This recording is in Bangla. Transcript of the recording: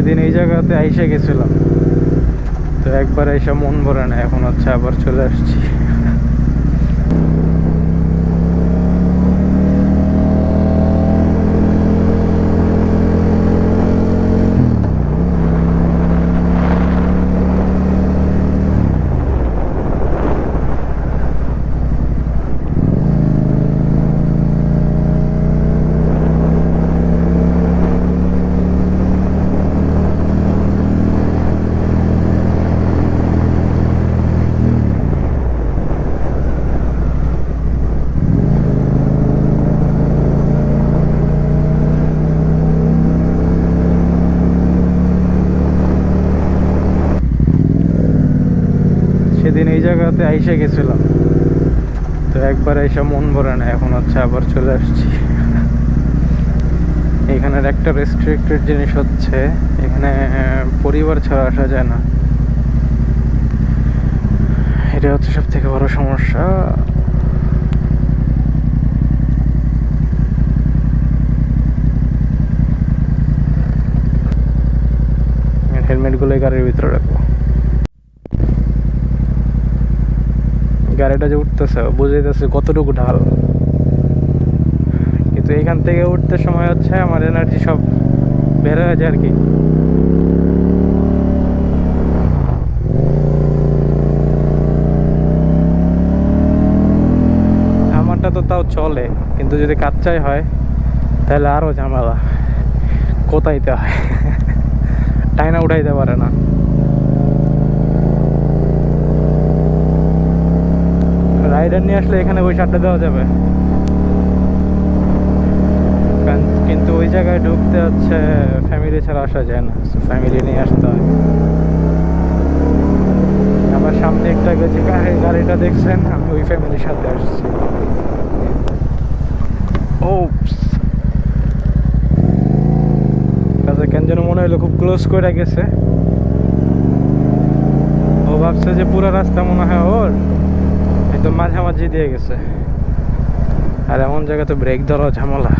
সেদিন এই জায়গাতে আইসে গেছিলাম। তো একবার এসে মন ভরে না, এখন হচ্ছে আবার চলে আসছি। সেদিন এই জায়গাতে আইসে গেছিলাম। তো একবার এসে মন ভরে না, এখন হচ্ছে আবার চলে আসছি। এখানের একটা রেস্ট্রিক্টেড জিনিস হচ্ছে, এখানে পরিবার ছাড়া আসা যায় না। এটা হচ্ছে সব থেকে বড় সমস্যা। হেলমেটগুলো গাড়ির ভিতরে রাখব। গাড়িটা যে উঠতেছে, বুঝাইতেছে কতটুকু ঢাল। কিন্তু এখান থেকে উঠতে সময় হচ্ছে আমার এনার্জি সব বের হয়ে যায় আর কি। আমারটা তো তাও চলে, কিন্তু যদি কাচ্চাই হয়, তাহলে আরও ঝামেলা। কোথাইতে হয়? টাইনা উঠাইতে পারে না। রাইডার নিয়ে আসলে এখানে ওই সারটা দেওয়া যাবে। কিন্তু ওই জায়গায় ঢুকতে হচ্ছে ফ্যামিলি ছাড়া আসা যায় না। ফ্যামিলি নিয়ে আসতে হয়। আমার সামনে একটা যে গাড়ি গাড়িটা দেখছেন? আমি ওই ফ্যামিলির সাথে আসছি। ও কেন যেন মনে হলো খুব ক্লোজ করে গেছে। ও ভাবছে যে পুরো রাস্তা মনে হয় ওর। একদম মাঝামাঝি দিয়ে গেছে। আর এমন জায়গাতে ব্রেক ধরা ঝামেলা।